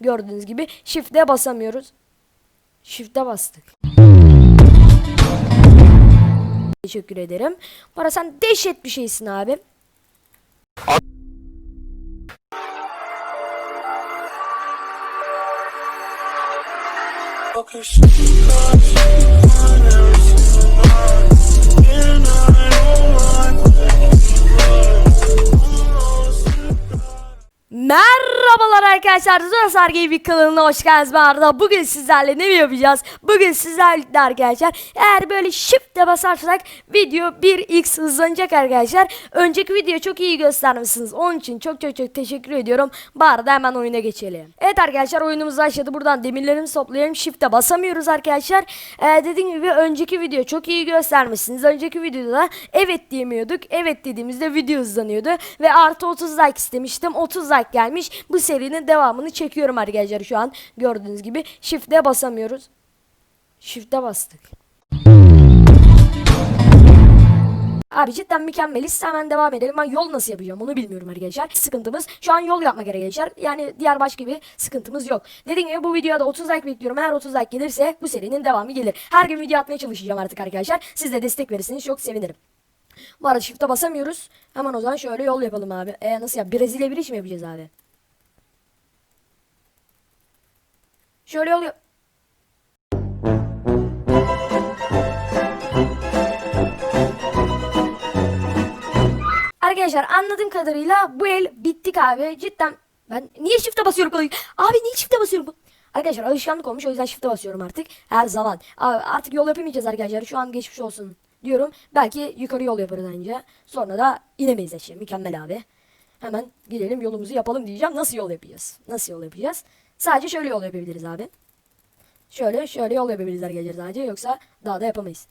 Gördüğünüz gibi shift'e basamıyoruz. Shift'e bastık. Teşekkür ederim. Para sen dehşet bir şeysin abi. Merhabalar arkadaşlar. Zora Sargı bir kanalına hoş geldiniz. Ben Arda. Bugün sizlerle ne yapacağız? Bugün sizlerle arkadaşlar eğer böyle shift'e basarsak video 1x hızlanacak arkadaşlar. Önceki video çok iyi göstermişsiniz. Onun için çok çok çok teşekkür ediyorum. Bu arada hemen oyuna geçelim. Evet arkadaşlar oyunumuz başladı. Buradan demirlerimizi toplayalım. Shift'e basamıyoruz arkadaşlar. Ee, dediğim gibi önceki video çok iyi göstermişsiniz. Önceki videoda evet diyemiyorduk. Evet dediğimizde video hızlanıyordu. Ve artı 30 like istemiştim. 30 like gelmiş. Bu serinin devamını çekiyorum arkadaşlar şu an. Gördüğünüz gibi shift'e basamıyoruz. Shift'e bastık. Abi cidden mükemmeliz. Hemen devam edelim. Ben yol nasıl yapacağım onu bilmiyorum arkadaşlar. Sıkıntımız şu an yol yapmak arkadaşlar. Yani diğer başka bir sıkıntımız yok. Dediğim gibi bu videoda 30 like bekliyorum. Eğer 30 like gelirse bu serinin devamı gelir. Her gün video atmaya çalışacağım artık arkadaşlar. Siz de destek verirseniz çok sevinirim. Bu arada shift'e basamıyoruz. Hemen o zaman şöyle yol yapalım abi. E nasıl yap? Brezilya bir iş mi yapacağız abi? Şöyle yap. Arkadaşlar anladığım kadarıyla bu el bittik abi. Cidden ben niye shift'e basıyorum kolay? Abi niye shift'e basıyorum? Arkadaşlar alışkanlık olmuş o yüzden shift'e basıyorum artık. Her zaman. Abi, artık yol yapamayacağız arkadaşlar. Şu an geçmiş olsun diyorum. Belki yukarı yol yaparız önce. Sonra da inemeyiz aşağı. Mükemmel abi. Hemen gidelim yolumuzu yapalım diyeceğim. Nasıl yol yapacağız? Nasıl yol yapacağız? Sadece şöyle yol yapabiliriz abi. Şöyle şöyle yol yapabiliriz arkadaşlar sadece. Yoksa daha da yapamayız.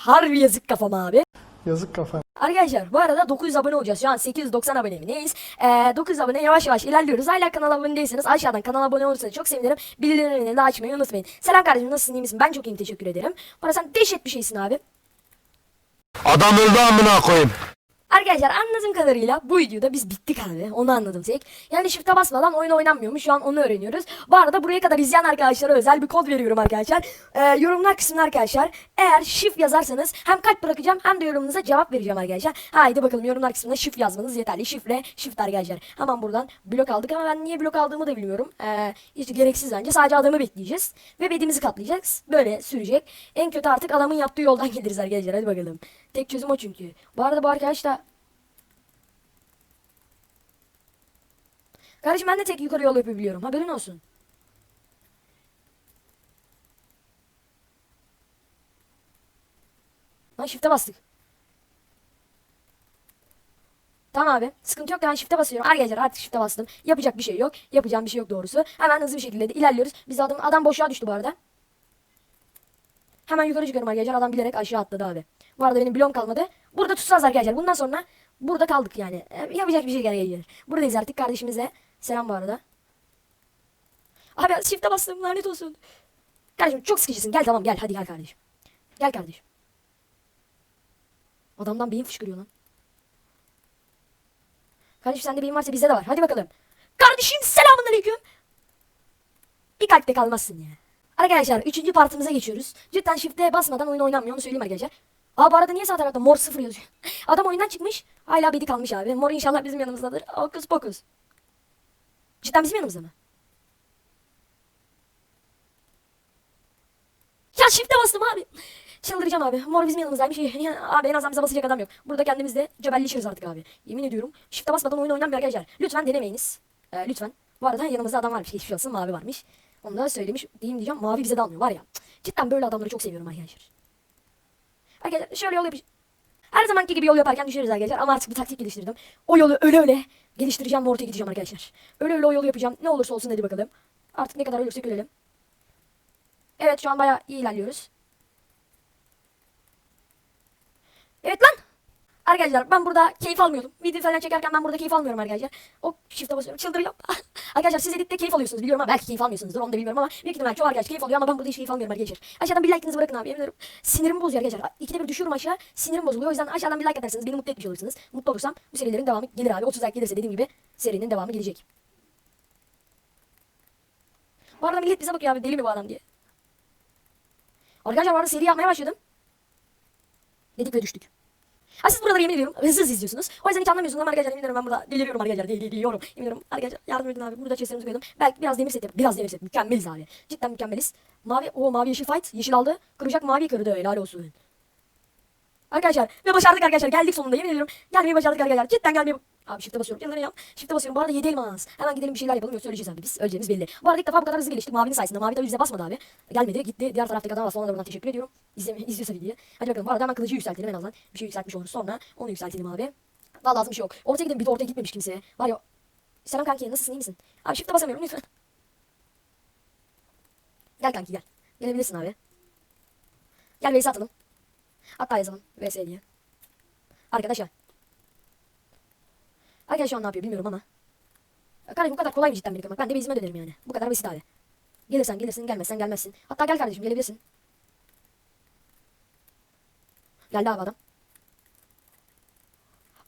Harbi yazık kafama abi. Yazık kafa. Arkadaşlar bu arada 900 abone olacağız. Şu an 890 abone mi neyiz? Ee, 900 abone yavaş yavaş ilerliyoruz. Hala kanala abone değilseniz aşağıdan kanala abone olursanız çok sevinirim. Bildirimlerini de açmayı unutmayın. Selam kardeşim nasılsın iyi misin? Ben çok iyiyim teşekkür ederim. Bana sen dehşet bir şeysin abi. Adam öldü amına koyayım. Arkadaşlar anladığım kadarıyla bu videoda biz bittik abi. Onu anladım tek. Yani shift'e basmadan oyun oynanmıyormuş. Şu an onu öğreniyoruz. Bu arada buraya kadar izleyen arkadaşlara özel bir kod veriyorum arkadaşlar. Ee, yorumlar kısmına arkadaşlar. Eğer shift yazarsanız hem kalp bırakacağım hem de yorumunuza cevap vereceğim arkadaşlar. Haydi bakalım yorumlar kısmına shift yazmanız yeterli. Şifre shift arkadaşlar. Hemen buradan blok aldık ama ben niye blok aldığımı da bilmiyorum. Ee, hiç gereksiz bence. Sadece adamı bekleyeceğiz. Ve bedimizi katlayacağız. Böyle sürecek. En kötü artık adamın yaptığı yoldan geliriz arkadaşlar. Hadi bakalım. Tek çözüm o çünkü. Bu arada bu arkadaş da Kardeşim ben de tek yukarı yol yapabiliyorum. Haberin olsun. Lan shift'e bastık. Tamam abi. Sıkıntı yok. Ben shift'e basıyorum. Arkadaşlar artık shift'e bastım. Yapacak bir şey yok. Yapacağım bir şey yok doğrusu. Hemen hızlı bir şekilde de ilerliyoruz. Biz adam, adam boşluğa düştü bu arada. Hemen yukarı çıkıyorum arkadaşlar. Adam bilerek aşağı atladı abi. Bu arada benim blom kalmadı. Burada tutacağız arkadaşlar. Bundan sonra burada kaldık yani. E, Yapacak bir şey gerekiyor. Buradayız artık kardeşimize. Selam bu arada. Abi shift'e bastım lanet olsun. Kardeşim çok sıkıcısın. Gel tamam gel. Hadi gel kardeşim. Gel kardeşim. Adamdan beyin fışkırıyor lan. Kardeşim sende beyin varsa bizde de var. Hadi bakalım. Kardeşim selamun aleyküm. Bir kalpte kalmazsın ya. Arkadaşlar 3. partımıza geçiyoruz. Cidden shift'e basmadan oyun oynanmıyor onu söyleyeyim arkadaşlar. Aa bu arada niye sağ tarafta mor sıfır yazıyor? Adam oyundan çıkmış. Hala bedi kalmış abi. Mor inşallah bizim yanımızdadır. Okus pokus. Cidden bizim yanımızda mı? Ya shift'e bastım abi. Çıldıracağım abi. Mor bizim yanımızdaymış. Ya, abi en azından bize basacak adam yok. Burada kendimizde cebelleşiriz artık abi. Yemin ediyorum. Shift'e basmadan oyun oynanmıyor arkadaşlar. Lütfen denemeyiniz. Ee, lütfen. Bu arada yanımızda adam varmış. Geçmiş olsun mavi varmış. Onu da söylemiş diyeyim diyeceğim. Mavi bize de almıyor var ya. Cidden böyle adamları çok seviyorum arkadaşlar. Arkadaşlar şöyle yol yapacağım. Her zamanki gibi yol yaparken düşeriz arkadaşlar ama artık bir taktik geliştirdim. O yolu öyle öyle geliştireceğim ve ortaya gideceğim arkadaşlar. Öyle öyle o yolu yapacağım. Ne olursa olsun hadi bakalım. Artık ne kadar ölürsek ölelim. Evet şu an bayağı iyi ilerliyoruz. Evet lan. Arkadaşlar ben burada keyif almıyordum. Video falan çekerken ben burada keyif almıyorum arkadaşlar. O shift'e basıyorum çıldırıyorum. arkadaşlar siz editte keyif alıyorsunuz biliyorum ama belki keyif almıyorsunuzdur onu da bilmiyorum ama büyük ihtimal çoğu arkadaş keyif alıyor ama ben burada hiç keyif almıyorum arkadaşlar. Aşağıdan bir like'ınızı bırakın abi yemin ederim. Sinirim bozuyor arkadaşlar. İkide bir düşüyorum aşağı sinirim bozuluyor. O yüzden aşağıdan bir like atarsanız beni mutlu etmiş olursunuz. Mutlu olursam bu serilerin devamı gelir abi. 30 like gelirse dediğim gibi serinin devamı gelecek. Bu arada millet bize bakıyor abi deli mi bu adam diye. Arkadaşlar bu arada seri yapmaya başladım. Dedik ve düştük. Ha siz buraları yemin ediyorum hızlı hızlı izliyorsunuz. O yüzden hiç anlamıyorsunuz ama arkadaşlar yemin ben burada deliriyorum arkadaşlar del- deliriyorum. Yemin ediyorum arkadaşlar yardım edin abi burada chestlerimizi koydum. Belki biraz demir set yapıp biraz demir set mükemmeliz abi. Cidden mükemmeliz. Mavi o mavi yeşil fight yeşil aldı. Kıracak mavi kırdı helal olsun. Arkadaşlar ve başardık arkadaşlar geldik sonunda yemin ediyorum. Gelmeyi başardık arkadaşlar cidden gelmeyi Abi shift'e basıyorum. Yalan ya. Shift'e basıyorum. Bu arada 7 elmas. Hemen gidelim bir şeyler yapalım. Yoksa öleceğiz abi biz. Öleceğimiz belli. Bu arada ilk defa bu kadar hızlı geliştik. Mavinin sayesinde. Mavi tabii bize basmadı abi. Gelmedi. Gitti. Diğer taraftaki adama bastı. Ona da buradan teşekkür ediyorum. İzleme, izliyorsa videoyu. Hadi bakalım. Bu arada hemen kılıcı yükseltelim en azından. Bir şey yükseltmiş oluruz. Sonra onu yükseltelim abi. Daha lazım bir şey yok. Ortaya gidelim. Bir de ortaya gitmemiş kimseye. Var ya. Selam kanki. Nasılsın? iyi misin? Abi shift'e basamıyorum lütfen. Gel kanki gel. Gelebilirsin abi. Gel vs atalım. Hatta yazalım. vs diye. Arkadaşlar. Arkadaş şu an ne yapıyor bilmiyorum ama. Kardeşim bu kadar kolay mı cidden beni kırmak? Ben de bezime dönerim yani. Bu kadar basit abi. Gelirsen gelirsin, gelmezsen gelmezsin. Hatta gel kardeşim gelebilirsin. Geldi abi adam.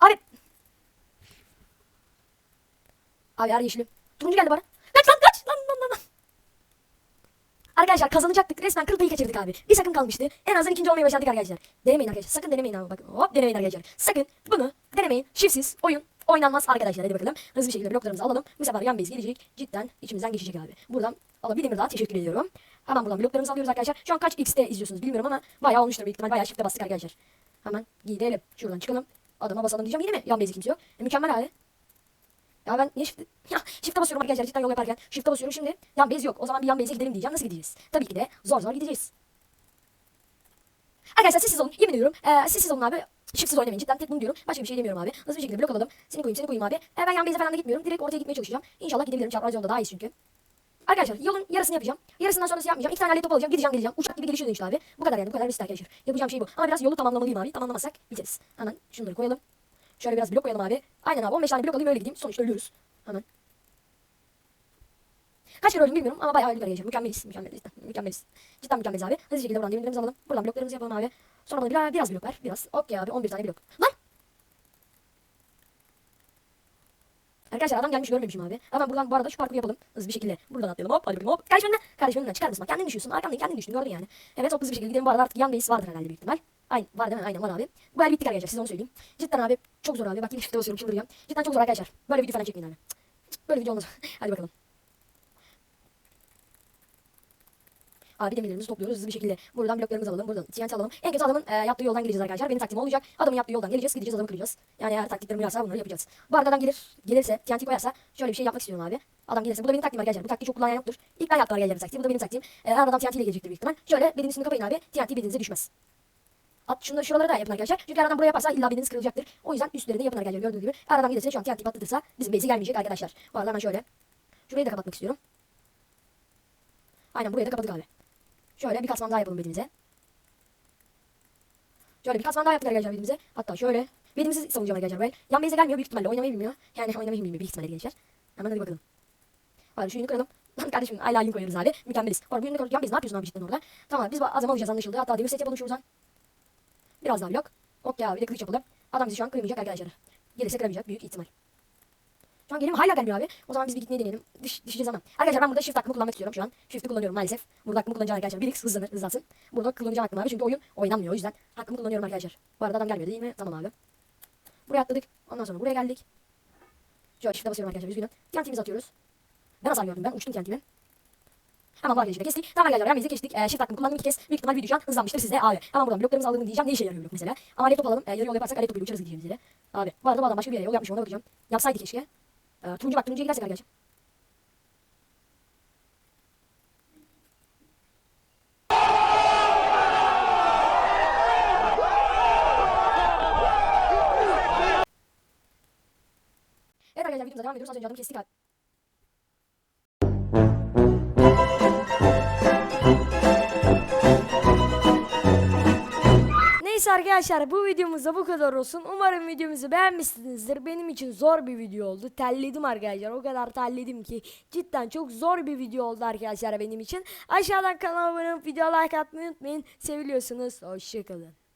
Abi. Abi her yeşilim. Turuncu geldi bana. Kaç lan kaç. Lan lan lan. lan. Arkadaşlar kazanacaktık. Resmen kıl payı kaçırdık abi. Bir sakın kalmıştı. En azından ikinci olmayı başardık arkadaşlar. Denemeyin arkadaşlar. Sakın denemeyin abi. Bakın hop denemeyin arkadaşlar. Sakın bunu denemeyin. Şifsiz oyun oynanmaz arkadaşlar. Hadi bakalım. Hızlı bir şekilde bloklarımızı alalım. Bu sefer yan base gelecek. Cidden içimizden geçecek abi. Buradan alabilir daha teşekkür ediyorum. Hemen buradan bloklarımızı alıyoruz arkadaşlar. Şu an kaç x'te izliyorsunuz bilmiyorum ama bayağı olmuştur büyük ihtimal. Bayağı shift'e bastık arkadaşlar. Hemen gidelim. Şuradan çıkalım. Adama basalım diyeceğim yine mi? Yan base kimse yok. E, mükemmel abi. Ya ben niye shift... Ya shift'e basıyorum arkadaşlar cidden yol yaparken. Shift'e basıyorum şimdi. Yan base yok. O zaman bir yan base'e gidelim diyeceğim. Nasıl gideceğiz? Tabii ki de zor zor gideceğiz. Arkadaşlar siz siz olun. Yemin ediyorum. Ee, siz siz olun abi. Shiftsiz oynamayın cidden tek bunu diyorum. Başka bir şey demiyorum abi. Hızlı bir şekilde blok alalım. Seni koyayım seni koyayım abi. Ee, ben yan base'e falan da gitmiyorum. Direkt ortaya gitmeye çalışacağım. İnşallah gidebilirim. Çapraz yolda daha iyi çünkü. Arkadaşlar yolun yarısını yapacağım. Yarısından sonrası yapmayacağım. İki tane alet top alacağım. Gideceğim geleceğim. Uçak gibi gelişiyor işte abi. Bu kadar yani. Bu kadar basit arkadaşlar. Yapacağım şey bu. Ama biraz yolu tamamlamalıyım abi. Tamamlamazsak biteriz. Hemen şunları koyalım. Şöyle biraz blok koyalım abi. Aynen abi 15 tane blok alayım öyle gideyim. Sonuçta ölüyoruz. Hemen. Kaç kere öldüm bilmiyorum ama bayağı öldüm arkadaşlar. Mükemmeliz. Mükemmeliz. Mükemmeliz. Cidden mükemmeliz abi. Hızlı şekilde buradan demirlerimizi alalım. Buradan bloklarımızı yapalım abi. Sonra bana biraz, biraz blok ver. Biraz. Okey abi 11 tane blok. Lan! Arkadaşlar adam gelmiş görmemişim abi. Hemen buradan bu arada şu parkuru yapalım. Hızlı bir şekilde. Buradan atlayalım hop. Hadi bakayım hop. Kardeşim önüne. Kardeşim önüne çıkar mısın? Bak kendin düşüyorsun. Arkamdan kendin düştün gördün yani. Evet hop hızlı bir şekilde gidelim. Bu arada artık yan base vardır herhalde büyük ihtimal. Aynen var değil mi? Aynen var abi. Bu el bittik arkadaşlar size onu söyleyeyim. Cidden abi çok zor abi. Bak yine shift'e basıyorum çıldıracağım. Cidden çok zor arkadaşlar. Böyle video falan çekmeyin abi. Böyle video olmaz. Hadi bakalım. Abi demirlerimizi topluyoruz hızlı bir şekilde. Buradan bloklarımızı alalım. Buradan TNT alalım. En kötü adamın e, yaptığı yoldan geleceğiz arkadaşlar. Benim taktiğim olacak. Adamın yaptığı yoldan geleceğiz. Gideceğiz adamı kıracağız. Yani eğer taktiklerim uyarsa bunları yapacağız. Bu arada adam gelir. Gelirse TNT koyarsa şöyle bir şey yapmak istiyorum abi. Adam gelirse. Bu da benim taktiğim arkadaşlar. Bu taktiği çok kullanan yoktur. İlk ben yaptım arkadaşlar taktiği. Bu da benim taktiğim. E, eğer adam TNT ile gelecektir büyük ihtimal. Şöyle benim üstümü kapayın abi. TNT bedenize düşmez. At şunları şuraları da yapın arkadaşlar. Çünkü eğer adam buraya yaparsa illa bedeniz kırılacaktır. O yüzden üstleri de yapın arkadaşlar gördüğünüz gibi. Eğer adam gelirse şu an TNT patlatırsa bizim base'e gelmeyecek arkadaşlar. Bu arada hemen şöyle. Şurayı da kapatmak istiyorum. Aynen burayı da kapattık abi. Şöyle bir katman daha yapalım bedimize. Şöyle bir katman daha yaptık arkadaşlar bedimize. Hatta şöyle. Bedimizi savunacağım arkadaşlar böyle. Yan base'e gelmiyor büyük ihtimalle. Oynamayı bilmiyor. Yani oynamayı bilmiyor büyük ihtimalle arkadaşlar. Hemen hadi bakalım. Hadi şu yünü kıralım. Lan kardeşim hala yün koyuyoruz abi. Mükemmeliz. Orada yünü kıralım. Yan base ne yapıyorsun abi cidden orada? Tamam biz azam alacağız anlaşıldı. Hatta demir set yapalım şuradan. Biraz daha blok. Ok ya bir de kılıç yapalım. Adam bizi şu an kırmayacak arkadaşlar. Gelirse kıramayacak büyük ihtimal. Şu an geliyor hala gelmiyor abi. O zaman biz bir gitmeyi deneyelim. Düş, düşeceğiz ama. Arkadaşlar ben burada shift hakkımı kullanmak istiyorum şu an. Shift'i kullanıyorum maalesef. Burada hakkımı kullanacağım arkadaşlar. 1x hızlanır, hızlansın. Burada kullanacağım hakkımı abi çünkü oyun oynanmıyor o yüzden. Hakkımı kullanıyorum arkadaşlar. Bu arada adam gelmiyor değil mi? Tamam abi. Buraya atladık. Ondan sonra buraya geldik. Şöyle shift'e basıyorum arkadaşlar üzgünüm. TNT'mizi atıyoruz. Ben hasar gördüm ben. Uçtum TNT'mi. Hemen bu arkadaşları kestik. Tamam arkadaşlar yanımıza geçtik. Ee, shift hakkımı kullandım iki kez. Büyük ihtimal video şu an hızlanmıştır sizde abi. Hemen buradan bloklarımızı alalım diyeceğim. Ne işe yarıyor blok mesela? Ama laptop alalım. Ee, yarı yol yaparsak laptop ile uçarız diyeceğim size. Abi bu arada bu adam başka bir yere yol yapmış ona bakacağım. Yapsaydı keşke. Ee, turuncu bak turuncuya gidersek arkadaşlar. Evet arkadaşlar videomuza devam ediyoruz. Az önce adamı kestik abi. Neyse arkadaşlar bu videomuzda bu kadar olsun. Umarım videomuzu beğenmişsinizdir. Benim için zor bir video oldu. Terledim arkadaşlar. O kadar terledim ki cidden çok zor bir video oldu arkadaşlar benim için. Aşağıdan kanala abone olup video like atmayı unutmayın. Seviliyorsunuz. Hoşçakalın.